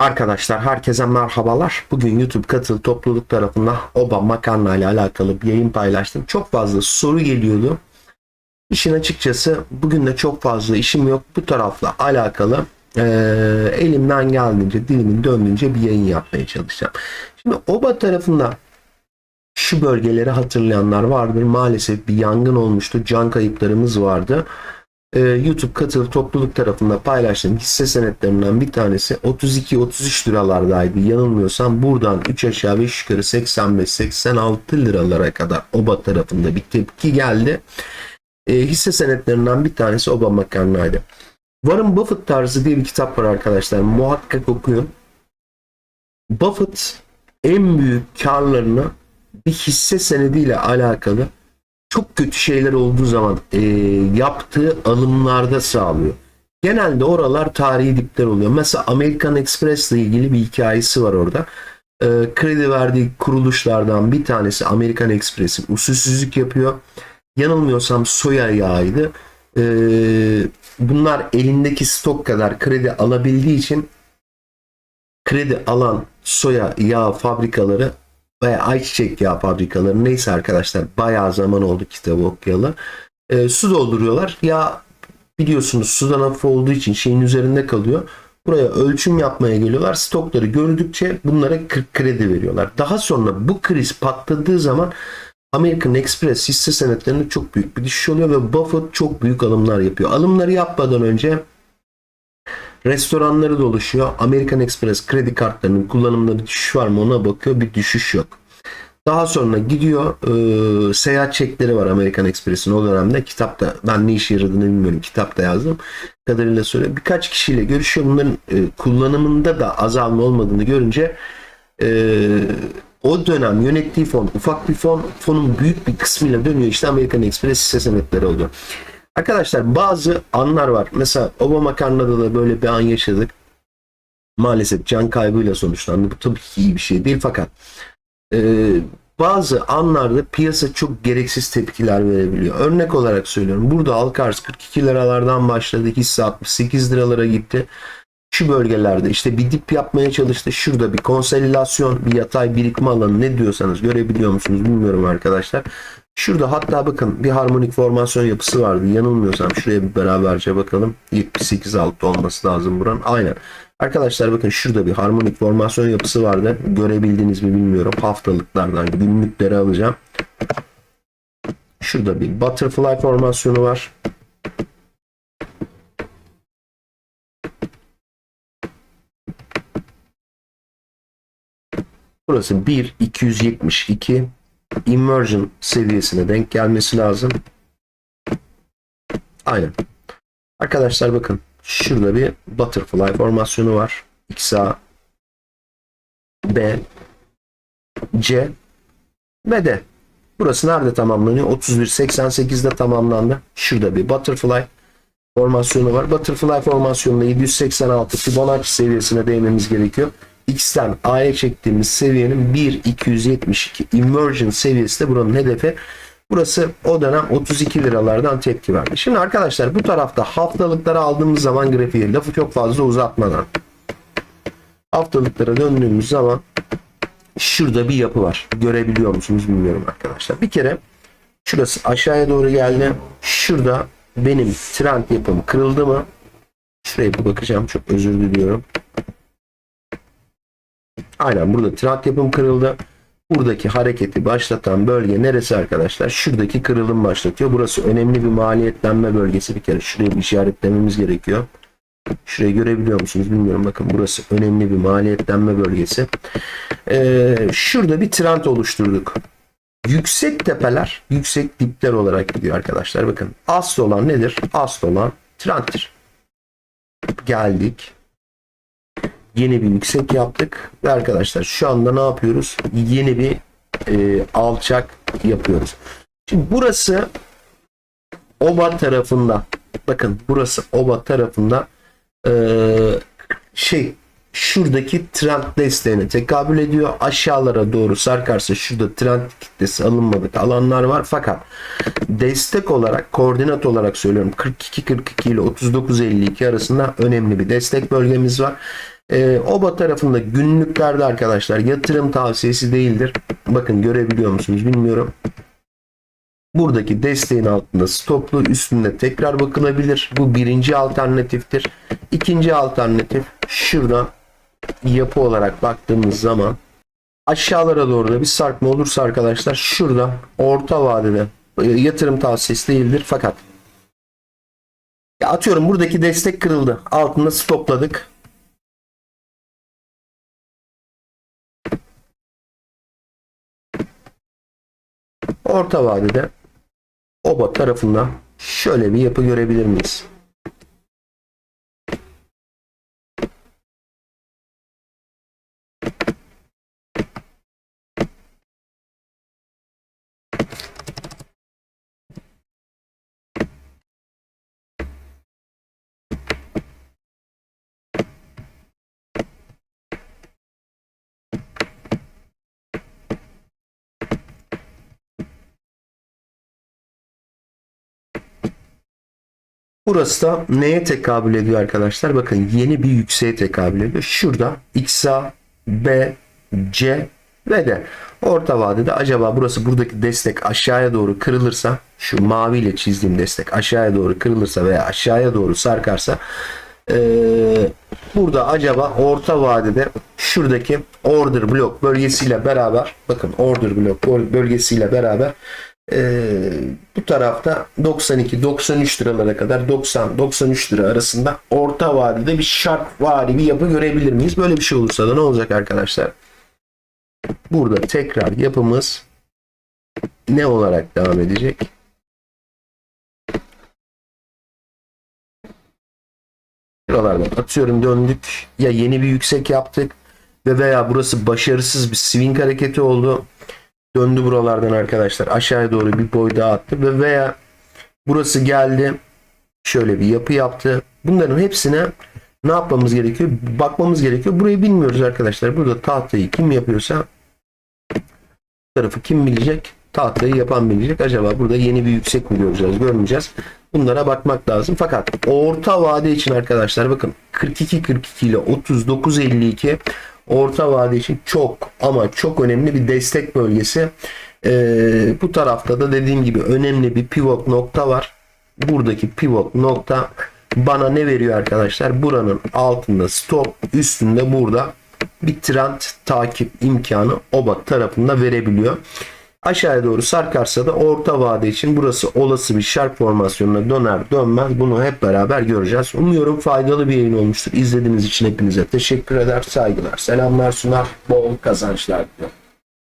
Arkadaşlar herkese merhabalar. Bugün YouTube katıl topluluk tarafından Oba makarna ile alakalı bir yayın paylaştım. Çok fazla soru geliyordu. İşin açıkçası bugün de çok fazla işim yok. Bu tarafla alakalı eee, elimden geldiğince, dilimin döndüğünce bir yayın yapmaya çalışacağım. Şimdi Oba tarafında şu bölgeleri hatırlayanlar vardır. Maalesef bir yangın olmuştu. Can kayıplarımız vardı. Ee, YouTube katıl topluluk tarafında paylaştığım hisse senetlerinden bir tanesi 32-33 liralardaydı. Yanılmıyorsam buradan 3 aşağı 5 yukarı 85-86 liralara kadar OBA tarafında bir tepki geldi. Ee, hisse senetlerinden bir tanesi OBA makarnaydı. Warren Buffett tarzı diye bir kitap var arkadaşlar. Muhakkak okuyun. Buffett en büyük karlarını bir hisse senediyle alakalı çok kötü şeyler olduğu zaman e, yaptığı alımlarda sağlıyor. Genelde oralar tarihi dipler oluyor. Mesela American Express ile ilgili bir hikayesi var orada. E, kredi verdiği kuruluşlardan bir tanesi American Express'in usulsüzlük yapıyor. Yanılmıyorsam soya yağıydı. E, bunlar elindeki stok kadar kredi alabildiği için kredi alan soya yağı fabrikaları veya ayçiçek yağı fabrikaları neyse arkadaşlar bayağı zaman oldu kitabı okuyalı. E, su dolduruyorlar. Ya biliyorsunuz sudan hafif olduğu için şeyin üzerinde kalıyor. Buraya ölçüm yapmaya geliyorlar. Stokları gördükçe bunlara kr- kredi veriyorlar. Daha sonra bu kriz patladığı zaman American Express hisse senetlerinde çok büyük bir düşüş oluyor ve Buffett çok büyük alımlar yapıyor. Alımları yapmadan önce restoranları dolaşıyor. American Express kredi kartlarının kullanımında bir düşüş var mı ona bakıyor. Bir düşüş yok. Daha sonra gidiyor e, seyahat çekleri var American Express'in o dönemde. Kitapta ben ne işe yaradığını bilmiyorum. Kitapta yazdım. Kadarıyla söylüyor. Birkaç kişiyle görüşüyor. Bunların e, kullanımında da azalma olmadığını görünce e, o dönem yönettiği fon ufak bir fon. Fonun büyük bir kısmıyla dönüyor. işte American Express hisse senetleri oluyor. Arkadaşlar bazı anlar var. Mesela Obama Karna'da da böyle bir an yaşadık. Maalesef can kaybıyla sonuçlandı. Bu tabii ki iyi bir şey değil fakat e, bazı anlarda piyasa çok gereksiz tepkiler verebiliyor. Örnek olarak söylüyorum. Burada Alkars 42 liralardan başladı. Hisse 68 liralara gitti. Şu bölgelerde işte bir dip yapmaya çalıştı. Şurada bir konsolidasyon, bir yatay birikme alanı ne diyorsanız görebiliyor musunuz bilmiyorum arkadaşlar. Şurada hatta bakın bir harmonik formasyon yapısı vardı. Yanılmıyorsam şuraya bir beraberce bakalım. 78 altta olması lazım buranın. Aynen. Arkadaşlar bakın şurada bir harmonik formasyon yapısı vardı. Görebildiniz mi bilmiyorum. Haftalıklardan günlükleri alacağım. Şurada bir butterfly formasyonu var. Burası 1 272 inversion seviyesine denk gelmesi lazım. Aynen. Arkadaşlar bakın şurada bir butterfly formasyonu var. XA B C ve D. Burası nerede tamamlanıyor? 31.88'de tamamlandı. Şurada bir butterfly formasyonu var. Butterfly formasyonunda 786 Fibonacci seviyesine değmemiz gerekiyor. X'ten A'ya çektiğimiz seviyenin 1.272 inversion seviyesi de buranın hedefi. Burası o dönem 32 liralardan tepki verdi. Şimdi arkadaşlar bu tarafta haftalıkları aldığımız zaman grafiği lafı çok fazla uzatmadan haftalıklara döndüğümüz zaman şurada bir yapı var. Görebiliyor musunuz bilmiyorum arkadaşlar. Bir kere şurası aşağıya doğru geldi. Şurada benim trend yapım kırıldı mı? Şuraya bir bakacağım. Çok özür diliyorum. Aynen burada trend yapım kırıldı. Buradaki hareketi başlatan bölge neresi arkadaşlar? Şuradaki kırılım başlatıyor. Burası önemli bir maliyetlenme bölgesi bir kere. Şuraya bir işaretlememiz gerekiyor. Şurayı görebiliyor musunuz bilmiyorum. Bakın burası önemli bir maliyetlenme bölgesi. Ee, şurada bir trend oluşturduk. Yüksek tepeler, yüksek dipler olarak gidiyor arkadaşlar. Bakın asıl olan nedir? Asıl olan trendtir. Geldik yeni bir yüksek yaptık ve arkadaşlar şu anda ne yapıyoruz? Yeni bir e, alçak yapıyoruz. Şimdi burası oba tarafında bakın burası oba tarafında e, şey şuradaki trend desteğine tekabül ediyor. Aşağılara doğru sarkarsa şurada trend kitlesi alınmadık alanlar var. Fakat destek olarak koordinat olarak söylüyorum 42-42 ile 39-52 arasında önemli bir destek bölgemiz var. Ee, OBA tarafında günlüklerde arkadaşlar yatırım tavsiyesi değildir. Bakın görebiliyor musunuz bilmiyorum. Buradaki desteğin altında stoplu üstünde tekrar bakılabilir. Bu birinci alternatiftir. İkinci alternatif şuradan yapı olarak baktığımız zaman aşağılara doğru da bir sarkma olursa arkadaşlar şurada orta vadede e, yatırım tavsiyesi değildir fakat atıyorum buradaki destek kırıldı. Altında stopladık. Orta vadede oba tarafından şöyle bir yapı görebilir miyiz? Burası da neye tekabül ediyor arkadaşlar? Bakın yeni bir yükseğe tekabül ediyor. Şurada XA, B, C ve de orta vadede acaba burası buradaki destek aşağıya doğru kırılırsa şu maviyle çizdiğim destek aşağıya doğru kırılırsa veya aşağıya doğru sarkarsa eee, burada acaba orta vadede şuradaki order blok bölgesiyle beraber bakın order blok bölgesiyle beraber ee, bu tarafta 92-93 liralara kadar 90-93 lira arasında orta vadede bir şart vari bir yapı görebilir miyiz? Böyle bir şey olursa da ne olacak arkadaşlar? Burada tekrar yapımız ne olarak devam edecek? Buralardan atıyorum döndük ya yeni bir yüksek yaptık ve veya burası başarısız bir swing hareketi oldu döndü buralardan arkadaşlar. Aşağıya doğru bir boy daha attı ve veya burası geldi. Şöyle bir yapı yaptı. Bunların hepsine ne yapmamız gerekiyor? Bakmamız gerekiyor. Burayı bilmiyoruz arkadaşlar. Burada tahtayı kim yapıyorsa tarafı kim bilecek? Tahtayı yapan bilecek. Acaba burada yeni bir yüksek mi göreceğiz? Görmeyeceğiz. Bunlara bakmak lazım. Fakat orta vade için arkadaşlar bakın 42 42 ile 39 52 orta vade için çok ama çok önemli bir destek bölgesi. Ee, bu tarafta da dediğim gibi önemli bir pivot nokta var. Buradaki pivot nokta bana ne veriyor arkadaşlar? Buranın altında stop, üstünde burada bir trend takip imkanı OBA tarafında verebiliyor. Aşağıya doğru sarkarsa da orta vade için burası olası bir şarp formasyonuna döner dönmez bunu hep beraber göreceğiz. Umuyorum faydalı bir yayın olmuştur. İzlediğiniz için hepinize teşekkür eder. Saygılar, selamlar sunar. Bol kazançlar diliyorum.